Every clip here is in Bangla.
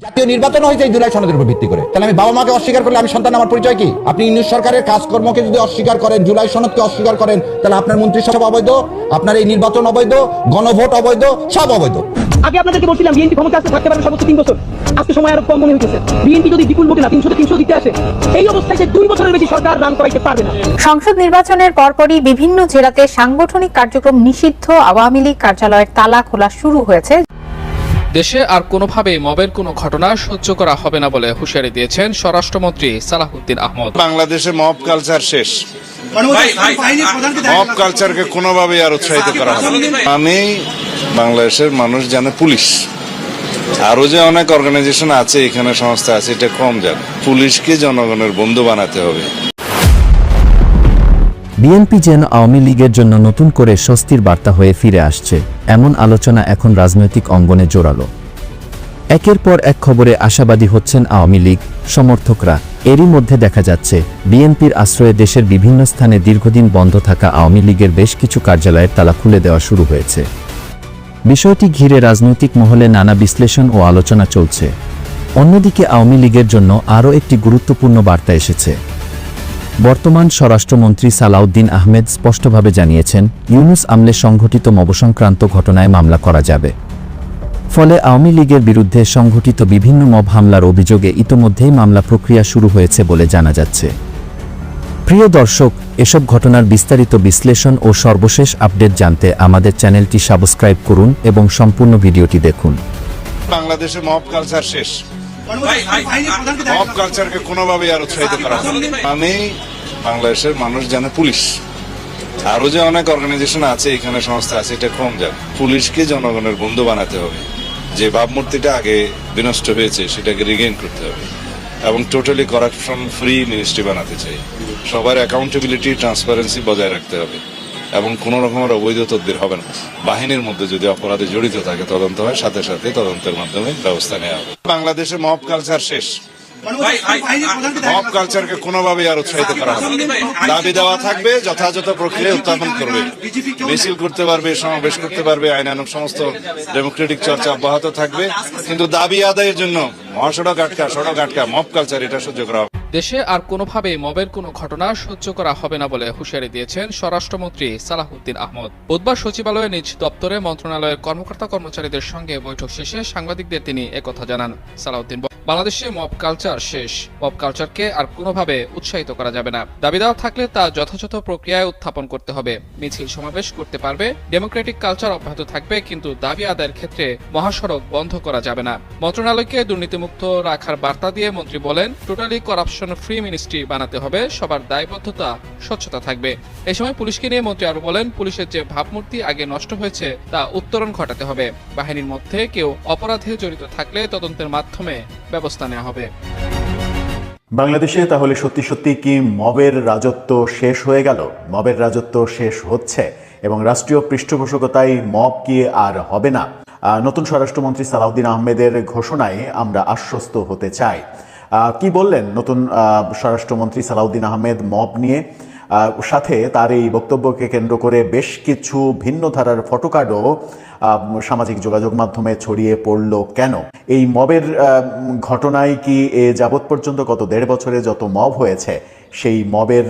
জাতীয় নির্বাচন হয়েছে এই জুলাই সনদের উপর ভিত্তি করে। তাহলে আমি বাবা মাকে অস্বীকার করলে আমি সন্তান আমার পরিচয় কি? আপনি ইউনিট সরকারের কাজকর্মকে যদি অস্বীকার করেন জুলাই সনদকে অস্বীকার করেন তাহলে আপনার মন্ত্রিসভা অবৈধ আপনার এই নির্বাচন অবৈধ গণভোট অবৈধ সব অবৈধ। আগে আপনাদেরকে বলছিলাম বিএনপি ক্ষমতা আসতে থাকতে পারে সর্বোচ্চ তিন বছর। আজকে সময় আরও কম মনে হইতেছে। বিএনপি যদি বিপুল ভোটে না তিনশো তিনশো দিতে আসে এই অবস্থায় সে দুই বছরের বেশি সরকার রান করাইতে পারবে না। সংসদ নির্বাচনের পরপরই বিভিন্ন জেলাতে সাংগঠনিক কার্যক্রম নিষিদ্ধ আওয়ামী লীগ কার্যালয়ের তালা খোলা শুরু হয়েছে। দেশে আর কোনোভাবেই মবের কোনো ঘটনা সহ্য করা হবে না বলে হুঁশিয়ারি দিয়েছেন স্বরাষ্ট্রমন্ত্রী সালাহুদ্দিন আহমদ। বাংলাদেশে মব কালচার শেষ। মব কালচারকে কোনোভাবেই আর উৎসাহিত করা হবে না। আমি বাংলাদেশের মানুষ জানে পুলিশ। আরও যে অনেক অর্গানাইজেশন আছে এখানে সংস্থা আছে এটা কম জানে। পুলিশকে জনগণের বন্ধু বানাতে হবে। বিএনপি যেন আওয়ামী লীগের জন্য নতুন করে স্বস্তির বার্তা হয়ে ফিরে আসছে, এমন আলোচনা এখন রাজনৈতিক অঙ্গনে জোরালো। একের পর এক খবরে আশাবাদী হচ্ছেন আওয়ামী লীগ, সমর্থকরা। এরই মধ্যে দেখা যাচ্ছে, বিএনপির আশ্রয়ে দেশের বিভিন্ন স্থানে দীর্ঘদিন বন্ধ থাকা আওয়ামী লীগের বেশ কিছু কার্যালয়ের তালা খুলে দেওয়া শুরু হয়েছে। বিষয়টি ঘিরে রাজনৈতিক মহলে নানা বিশ্লেষণ ও আলোচনা চলছে। অন্যদিকে আওয়ামী লীগের জন্য আরও একটি গুরুত্বপূর্ণ বার্তা এসেছে। বর্তমান স্বরাষ্ট্রমন্ত্রী সালাউদ্দিন আহমেদ স্পষ্টভাবে জানিয়েছেন, ইউনুস আমলে সংঘটিত মবসংক্রান্ত ঘটনায় মামলা করা যাবে। ফলে আওয়ামী লীগের বিরুদ্ধে সংঘটিত বিভিন্ন মব হামলার অভিযোগে ইতোমধ্যেই মামলা প্রক্রিয়া শুরু হয়েছে বলে জানা যাচ্ছে। প্রিয় দর্শক, এসব ঘটনার বিস্তারিত বিশ্লেষণ ও সর্বশেষ আপডেট জানতে আমাদের চ্যানেলটি সাবস্ক্রাইব করুন এবং সম্পূর্ণ ভিডিওটি দেখুন। বাংলাদেশে মব কালচার শেষ। কালচারকে কোনোভাবেই আর উৎসাহিত করা আমি বাংলাদেশের মানুষ জানে পুলিশ। আরও যে অনেক অর্গানাইজেশন আছে, এখানে সংস্থা আছে, এটা কম জানে পুলিশকে জনগণের বন্ধু বানাতে হবে। যে ভাবমূর্তিটা আগে বিনষ্ট হয়েছে, সেটাকে রিগেইন করতে হবে। এবং টোটালি করাপশন ফ্রি মিনিস্ট্রি বানাতে চাই। সবার অ্যাকাউন্টেবিলিটি ট্রান্সপারেন্সি বজায় রাখতে হবে। এবং কোন রকমের অবৈধ তদবির হবে না। বাহিনীর মধ্যে যদি অপরাধে জড়িত থাকে তদন্ত হয় সাথে সাথে তদন্তের মাধ্যমে ব্যবস্থা নেওয়া হবে। বাংলাদেশে মব কালচার শেষ। মব কালচারকে কোনোভাবেই আর উৎসাহিত করা হবে না। দাবি দেওয়া থাকবে যথাযথ প্রক্রিয়া উত্থাপন করবে। মিছিল করতে পারবে সমাবেশ করতে পারবে আইনানুক সমস্ত ডেমোক্রেটিক চর্চা অব্যাহত থাকবে। কিন্তু দাবি আদায়ের জন্য মহাসড়ক আটকা সড়ক আটকা মব কালচার এটা সহ্য করা হবে। দেশে আর কোনোভাবে মবের কোনো ঘটনা সহ্য করা হবে না বলে হুঁশিয়ারি দিয়েছেন স্বরাষ্ট্রমন্ত্রী সালাহউদ্দিন আহমদ। বুধবার সচিবালয়ে নিজ দপ্তরে মন্ত্রণালয়ের কর্মকর্তা কর্মচারীদের সঙ্গে বৈঠক শেষে সাংবাদিকদের তিনি একথা জানান। সালাউদ্দিন বলেন, বাংলাদেশে মব কালচার শেষ। মব কালচারকে আর কোনোভাবে উৎসাহিত করা যাবে না। দাবি দেওয়া থাকলে তা যথাযথ প্রক্রিয়ায় উত্থাপন করতে হবে। মিছিল সমাবেশ করতে পারবে। ডেমোক্রেটিক কালচার অব্যাহত থাকবে, কিন্তু দাবি আদায়ের ক্ষেত্রে মহাসড়ক বন্ধ করা যাবে না। মন্ত্রণালয়কে দুর্নীতিমুক্ত রাখার বার্তা দিয়ে মন্ত্রী বলেন, টোটালি করাপশন ফ্রি মিনিস্ট্রি বানাতে হবে। সবার দায়বদ্ধতা, স্বচ্ছতা থাকবে। এ সময় পুলিশকে নিয়ে মন্ত্রী আরও বলেন, পুলিশের যে ভাবমূর্তি আগে নষ্ট হয়েছে, তা উত্তরণ ঘটাতে হবে। বাহিনীর মধ্যে কেউ অপরাধে জড়িত থাকলে তদন্তের মাধ্যমে ব্যবস্থা নেওয়া হবে। বাংলাদেশে তাহলে সত্যি সত্যি কি মবের রাজত্ব শেষ হয়ে গেল? মবের রাজত্ব শেষ হচ্ছে এবং রাষ্ট্রীয় পৃষ্ঠপোষকতায় মব কি আর হবে না? নতুন স্বরাষ্ট্রমন্ত্রী সালাউদ্দিন আহমেদের ঘোষণায় আমরা আশ্বস্ত হতে চাই। কি বললেন নতুন স্বরাষ্ট্রমন্ত্রী সালাউদ্দিন আহমেদ মব নিয়ে? সাথে তার এই বক্তব্যকে কেন্দ্র করে বেশ কিছু ভিন্ন ধারার ফটোকার্ডও সামাজিক যোগাযোগ মাধ্যমে ছড়িয়ে পড়ল কেন? এই মবের ঘটনায় কি এ যাবৎ পর্যন্ত গত দেড় বছরে যত মব হয়েছে, সেই মবের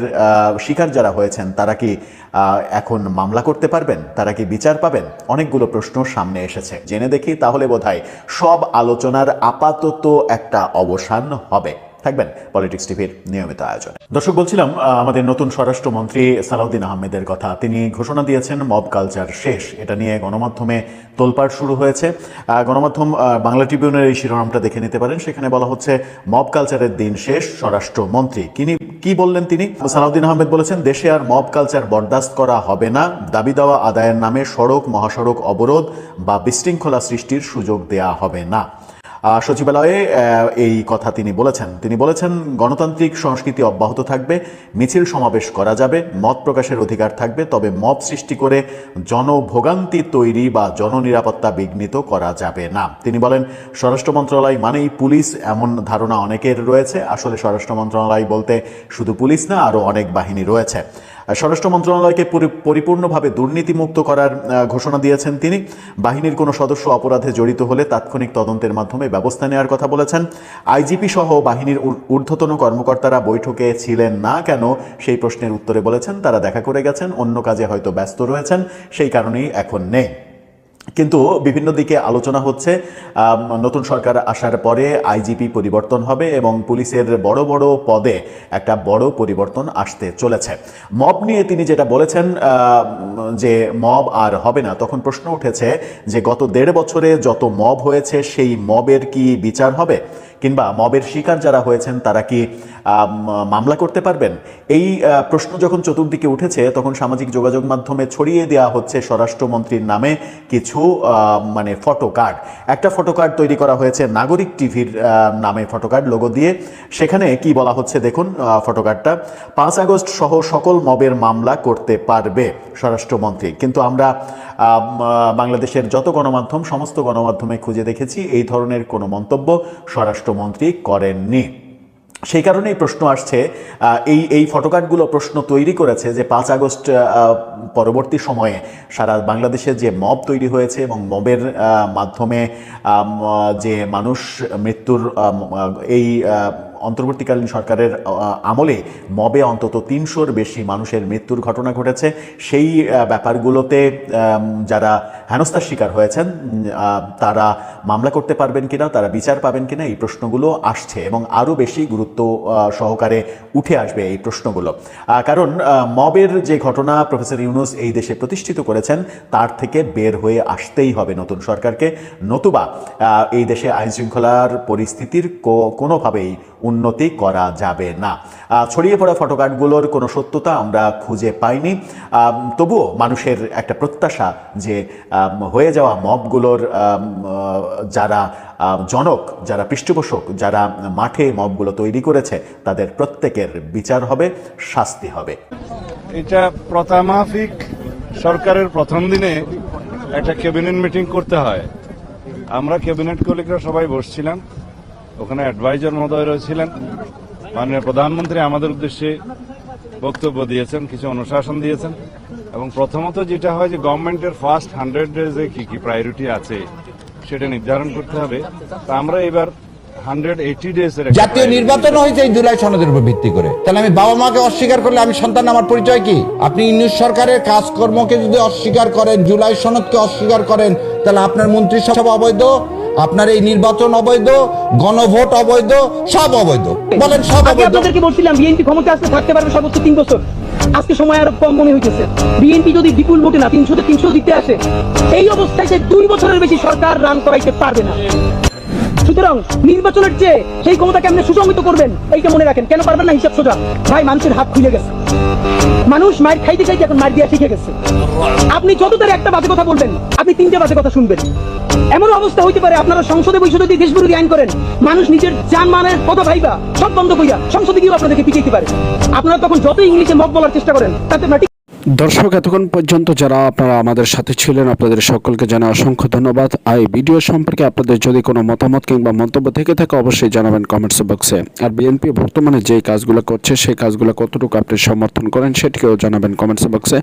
শিকার যারা হয়েছেন, তারা কি এখন মামলা করতে পারবেন? তারা কি বিচার পাবেন? অনেকগুলো প্রশ্ন সামনে এসেছে। জেনে দেখি তাহলে বোধহয় সব আলোচনার আপাতত একটা অবসান হবে। থাকবেন পলিটিক্স টিভির নিয়মিত আয়োজনে। দর্শক, বলছিলাম আমাদের নতুন স্বরাষ্ট্রমন্ত্রী সালাউদ্দিন আহমেদের কথা। তিনি ঘোষণা দিয়েছেন, মব কালচার শেষ। এটা নিয়ে গণমাধ্যমে তোলপাড় শুরু হয়েছে। গণমাধ্যম বাংলা ট্রিবিউনের এই শিরোনামটা দেখে নিতে পারেন। সেখানে বলা হচ্ছে, মব কালচারের দিন শেষ, স্বরাষ্ট্রমন্ত্রী। তিনি কি বললেন তিনি? সালাউদ্দিন আহমেদ বলেছেন, দেশে আর মব কালচার বরদাস্ত করা হবে না। দাবি দেওয়া আদায়ের নামে সড়ক, মহাসড়ক অবরোধ বা বিশৃঙ্খলা সৃষ্টির সুযোগ দেয়া হবে না। সচিবালয়ে এই কথা তিনি বলেছেন। তিনি বলেছেন, গণতান্ত্রিক সংস্কৃতি অব্যাহত থাকবে, মিছিল সমাবেশ করা যাবে, মত প্রকাশের অধিকার থাকবে, তবে মত সৃষ্টি করে জনভোগান্তি তৈরি বা জননিরাপত্তা বিঘ্নিত করা যাবে না। তিনি বলেন, স্বরাষ্ট্র মন্ত্রণালয় মানেই পুলিশ এমন ধারণা অনেকের রয়েছে। আসলে স্বরাষ্ট্র মন্ত্রণালয় বলতে শুধু পুলিশ না, আরও অনেক বাহিনী রয়েছে। স্বরাষ্ট্র মন্ত্রণালয়কে পরি- পরিপূর্ণভাবে দুর্নীতিমুক্ত করার ঘোষণা দিয়েছেন তিনি। বাহিনীর কোনো সদস্য অপরাধে জড়িত হলে তাৎক্ষণিক তদন্তের মাধ্যমে ব্যবস্থা নেওয়ার কথা বলেছেন। আইজিপি সহ বাহিনীর ঊর্ধ্বতন কর্মকর্তারা বৈঠকে ছিলেন না কেন সেই প্রশ্নের উত্তরে বলেছেন, তারা দেখা করে গেছেন, অন্য কাজে হয়তো ব্যস্ত রয়েছেন, সেই কারণেই এখন নেই। কিন্তু বিভিন্ন দিকে আলোচনা হচ্ছে নতুন সরকার আসার পরে আইজিপি পরিবর্তন হবে এবং পুলিশের বড় বড় পদে একটা বড় পরিবর্তন আসতে চলেছে। মব নিয়ে তিনি যেটা বলেছেন যে মব আর হবে না, তখন প্রশ্ন উঠেছে যে গত দেড় বছরে যত মব হয়েছে, সেই মবের কি বিচার হবে? কিংবা মবের শিকার যারা হয়েছেন, তারা কি মামলা করতে পারবেন? এই প্রশ্ন যখন চতুর্দিকে উঠেছে, তখন সামাজিক যোগাযোগ মাধ্যমে ছড়িয়ে দেওয়া হচ্ছে স্বরাষ্ট্রমন্ত্রীর নামে কিছু মানে ফটো কার্ড। একটা ফটো কার্ড তৈরি করা হয়েছে নাগরিক টিভির নামে ফটো কার্ড, লোগো দিয়ে। সেখানে কি বলা হচ্ছে দেখুন ফটো কার্ডটা। পাঁচ আগস্ট সহ সকল মবের মামলা করতে পারবে স্বরাষ্ট্রমন্ত্রী। কিন্তু আমরা বাংলাদেশের যত গণমাধ্যম, সমস্ত গণমাধ্যমে খুঁজে দেখেছি, এই ধরনের কোনো মন্তব্য স্বরাষ্ট্রমন্ত্রী করেননি। সেই কারণেই প্রশ্ন আসছে এই এই ফটোকার্ডগুলো প্রশ্ন তৈরি করেছে যে পাঁচ আগস্ট পরবর্তী সময়ে সারা বাংলাদেশে যে মব তৈরি হয়েছে এবং মবের মাধ্যমে যে মানুষ মৃত্যুর এই অন্তর্বর্তীকালীন সরকারের আমলে মবে অন্তত তিনশোর বেশি মানুষের মৃত্যুর ঘটনা ঘটেছে। সেই ব্যাপারগুলোতে যারা হেনস্থার শিকার হয়েছেন তারা মামলা করতে পারবেন কিনা, তারা বিচার পাবেন কিনা, এই প্রশ্নগুলো আসছে এবং আরও বেশি গুরুত্ব সহকারে উঠে আসবে এই প্রশ্নগুলো। কারণ মবের যে ঘটনা, প্রফেসর ইউনুস এই দেশে প্রতিষ্ঠিত করেছেন, তার থেকে বের হয়ে আসতেই হবে নতুন সরকারকে। নতুবা এই দেশে আইন শৃঙ্খলার পরিস্থিতির কোনোভাবেই উন্নতি করা যাবে না। ছড়িয়ে পড়া ফটোকার্ডগুলোর কোনো সত্যতা আমরা খুঁজে পাইনি। তবুও মানুষের একটা প্রত্যাশা যে হয়ে যাওয়া মবগুলোর যারা জনক, যারা পৃষ্ঠপোষক, যারা মাঠে মবগুলো তৈরি করেছে, তাদের প্রত্যেকের বিচার হবে, শাস্তি হবে। এটা প্রথামাফিক সরকারের প্রথম দিনে একটা ক্যাবিনেট মিটিং করতে হয়। আমরা ক্যাবিনেট কলিগরা সবাই বসছিলাম, ওখানে অ্যাডভাইজার মহোদয় রয়েছিলেন, মাননীয় প্রধানমন্ত্রী আমাদের উদ্দেশ্যে বক্তব্য দিয়েছেন, কিছু অনুশাসন দিয়েছেন, এবং প্রথমত যেটা হয় যে গভর্নমেন্টের ফার্স্ট হান্ড্রেড ডেজে কি কি প্রায়োরিটি আছে সেটা নির্ধারণ করতে হবে। তা আমরা এবার জাতীয় নির্বাচন হয়েছে এই জুলাই সনদের উপর ভিত্তি করে। তাহলে আমি বাবা মাকে অস্বীকার করলে আমি সন্তান আমার পরিচয় কি? আপনি ইউনিশ সরকারের কাজকর্মকে যদি অস্বীকার করেন জুলাই সনদকে অস্বীকার করেন তাহলে আপনার মন্ত্রিসভা অবৈধ আপনার এই নির্বাচন অবৈধ গণভোট অবৈধ সব অবৈধ। বলেন সব অবৈধ। আপনাদেরকে বলছিলাম বিএনপি ক্ষমতা আসতে থাকতে পারবে সর্বোচ্চ তিন বছর। আজকে সময় আরও কম মনে হইতেছে। বিএনপি যদি বিপুল ভোটে না তিনশোতে তিনশো দিতে আসে এই অবস্থায় সে দুই বছরের বেশি সরকার রান করাইতে পারবে না। সুতরাং নির্বাচনের চেয়ে সেই ক্ষমতাকে আপনি সুসংহিত করবেন? এইটা মনে রাখেন। কেন পারবেন না হিসাব সোজা? ভাই, মানুষের হাত খুলে গেছে। মানুষ মায়ের খাইতে খাইতে এখন মার দিয়া শিখে গেছে। আপনি যত তার একটা বাজে কথা বলবেন, আপনি তিনটে বাজে কথা শুনবেন। এমন অবস্থা হইতে পারে, আপনারা সংসদে বসে যদি দেশ বিরোধী আইন করেন, মানুষ নিজের যান মানের কথা ভাইবা সব বন্ধ কইয়া সংসদে গিয়েও আপনাদেরকে পিটাইতে পারে। আপনারা তখন যতই ইংলিশে মত বলার চেষ্টা করেন, তাতে দর্শক, এতক্ষণ পর্যন্ত যারা আপনারা আমাদের সাথে ছিলেন, আপনাদের সকলকে জানা অসংখ্য ধন্যবাদ। আর এই ভিডিও সম্পর্কে আপনাদের যদি কোনো মতামত কিংবা মন্তব্য থেকে থাকে, অবশ্যই জানাবেন কমেন্টস বক্সে আর বিএনপি বর্তমানে যেই কাজগুলো করছে, সেই কাজগুলো কতটুকু আপনি সমর্থন করেন, সেটিকেও জানাবেন কমেন্টস বক্সে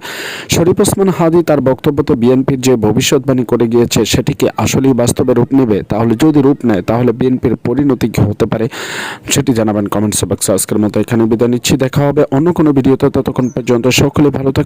শরীফ ওসমান হাদি তার বক্তব্যতে বিএনপির যে ভবিষ্যৎবাণী করে গিয়েছে সেটি কি আসলেই বাস্তবে রূপ নেবে? তাহলে যদি রূপ নেয়, তাহলে বিএনপির পরিণতি কি হতে পারে? সেটি জানাবেন কমেন্টস বক্সে আজকের মতো এখানে বিদায় নিচ্ছি। দেখা হবে অন্য কোনো ভিডিওতে। ততক্ষণ পর্যন্ত সকলে ভালো